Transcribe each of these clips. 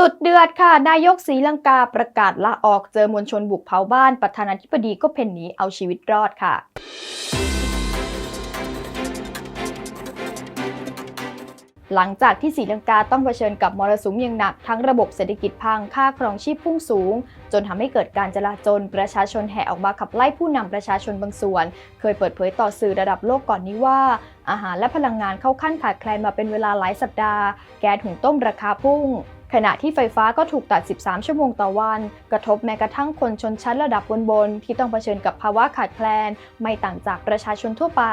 สุดเดือดค่ะ นายกศรีลังกาประกาศลาออกเจอมวลชนบุกเผาบ้าน ประธานาธิบดีก็เพ่นหนีเอาชีวิตรอดค่ะหลังจากที่ศรีลังกาต้องเผชิญกับมรสุมอย่างหนัก ทั้งระบบเศรษฐกิจพังค่าครองชีพพุ่งสูง จนทำให้เกิดการจลาจล ประชาชนแห่ออกมาขับไล่ผู้นำประชาชนบางส่วน เคยเปิดเผยต่อสื่อระดับโลกก่อนนี้ว่า อาหารและพลังงานเข้าขั้นขาดแคลนมาเป็นเวลาหลายสัปดาห์ แก๊สหุงต้มราคาพุ่ง ขณะที่ไฟฟ้าก็ถูกตัด 13 ชั่วโมงต่อวัน กระทบแม้กระทั่งคนชนชั้นระดับบนๆ ที่ต้องเผชิญกับภาวะขาดแคลน ไม่ต่างจากประชาชนทั่วไป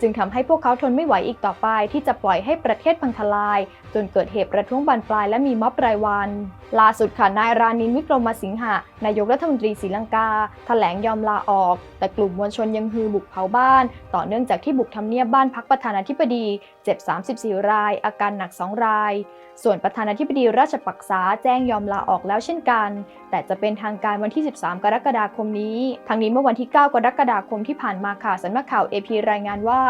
จึงทำให้พวกเขาทนไม่ไหวอีกต่อไป ที่จะปล่อยให้ประเทศพังทลาย จนเกิดเหตุประท้วงบานปลายและมีม็อบรายวันล่าสุดค่ะนายรานินวิกรมสิงหะนายกรัฐมนตรีศรีลังกาแถลงยอมลาออก แต่กลุ่มมวลชนยังฮือบุกเผาบ้าน ต่อเนื่องจากที่บุกทำเนียบบ้านพักประธานาธิบดี เจ็บ 34 ราย อาการหนัก 2 ราย ส่วนประธานาธิบดีราชปักษาแจ้งยอมลาออกแล้วเช่นกัน แต่จะเป็นทางการวันที่ 13 กรกฎาคมนี้ทั้งนี้เมื่อวันที่ 9 กรกฎาคมที่ผ่านมาค่ะสำนักข่าว AP รายงานว่า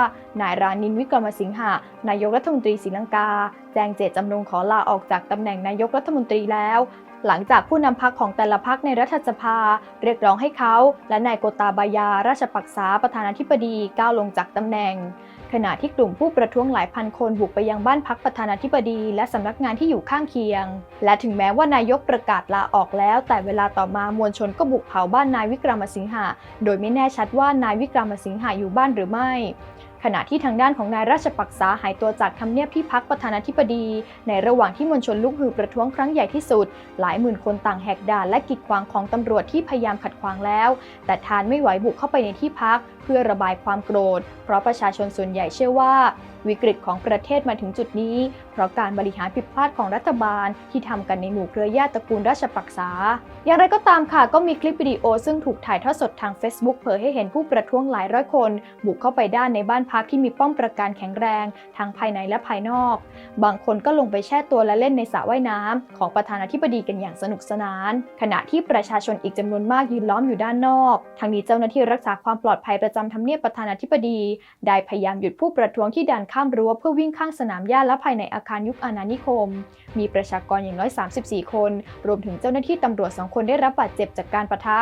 นายรานินวิกรมสิงหะนายกรัฐมนตรีศรีลังกา แจ้งเจตจำนงขอลาออกจากตำแหน่งนายกรัฐมนตรีแล้ว หลังจากผู้นำพักของแต่ละพักในรัฐสภา เรียกร้องให้เขา และนายโกตาบายา ราชปักษาประธานาธิบดีก้าวลงจากตำแหน่งขณะที่กลุ่มผู้ประท้วงหลายพันคนบุกไปยังบ้านพักประธานาธิบดีและสำนักงานที่อยู่ข้างเคียง และถึงแม้ว่านายกประกาศลาออกแล้ว แต่เวลาต่อมามวลชนก็บุกเผาบ้านนายวิกรมสิงหะ โดยไม่แน่ชัดว่านายวิกรมสิงหะอยู่บ้านหรือไม่ ขณะที่ทางด้านของนายราชปักษาหายตัวจากทำเนียบที่พักประธานาธิบดี ในระหว่างที่มวลชนลุกฮือประท้วงครั้งใหญ่ที่สุด หลายหมื่นคนต่างแหกด่านและกีดขวางของตำรวจที่พยายามขัดขวางแล้ว แต่ทานไม่ไหวบุกเข้าไปในที่พัก เพื่อระบายความโกรธ เพราะประชาชนส่วนใหญ่เชื่อว่า วิกฤตของประเทศมาถึงจุดนี้ เพราะการบริหารผิดพลาดของรัฐบาลที่ทำกันในหมู่เครือญาติตระกูลราชปักษา อย่างไรก็ตามค่ะก็มีคลิปวิดีโอซึ่งถูกถ่ายทอดสดทาง Facebook เผยให้เห็นผู้ประท้วงหลายร้อยคน บุกเข้าไปด้านในบ้านพักที่มีป้อมประการแข็งแรงทั้งภายในและภายนอก บางคนก็ลงไปแช่ตัวและเล่นในสระว่ายน้ำของประธานาธิบดีกันอย่างสนุกสนาน ขณะที่ประชาชนอีกจำนวนมากยืนล้อมอยู่ด้านนอก ทางนี้เจ้าหน้าที่รักษาความปลอดภัยประจำทำเนียบประธานาธิบดี ได้พยายามหยุดผู้ประท้วงที่ดันข้าามรั้วเพื่อวิ่งข้างสนามหญ้าและภายในอาคารยุคอาณานิคม มีประชากรอย่างน้อย 34 คน รวมถึงเจ้าหน้าที่ตำรวจ 2 คนได้รับบาดเจ็บจากการปะทะ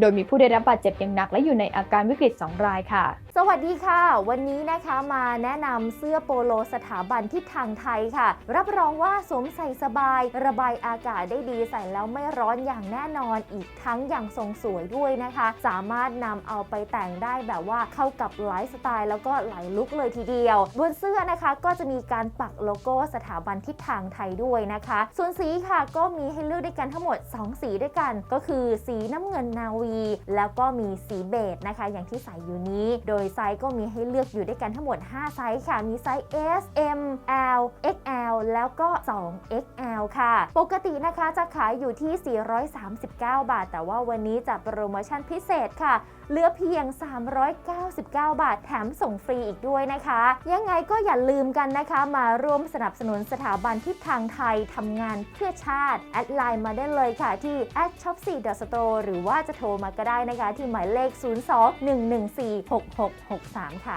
โดยมีผู้ได้รับบาดเจ็บอย่างหนักและอยู่ในอาการวิกฤต 2 รายค่ะ สวัสดีค่ะ วันนี้นะคะมาแนะนำเสื้อโปโลสถาบันทิศทางไทยค่ะ รับรองว่าสวมใส่สบาย ระบายอากาศได้ดีใส่แล้วไม่ร้อนอย่างแน่นอน อีกทั้งอย่างทรงสวยด้วยนะคะ สามารถนำเอาไปแต่งได้แบบว่าเข้ากับไลฟ์สไตล์แล้วก็หลายลุคเลยทีเดียวบนเสื้อนะคะก็จะมีการปักโลโก้สถาบันทิศทางไทยด้วยนะคะ ส่วนสีค่ะก็มีให้เลือกด้วยกันทั้งหมด 2 สีด้วยกัน ก็คือสีน้ำเงินนาวี แล้วก็มีสีเบจนะคะ อย่างที่ใส่อยู่นี้ โดยไซส์ก็มีให้เลือกอยู่ด้วยกันทั้งหมด 5 ไซส์ค่ะ มีไซส์ S M L แล้วก็ 2XL ค่ะ ปกตินะคะจะขายอยู่ที่ 439 บาท แต่ว่าวันนี้จะโปรโมชั่นพิเศษค่ะ เหลือเพียง 399 บาท แถมส่งฟรีอีกด้วยนะคะ ยังไงก็อย่าลืมกันนะคะ มาร่วมสนับสนุนสถาบันทิศทางไทยทำงานเพื่อชาติ แอดไลน์มาได้เลยค่ะที่ shop 4 store หรือว่าจะโทรมาก็ได้นะคะ ที่หมายเลข 02 114 6663 ค่ะ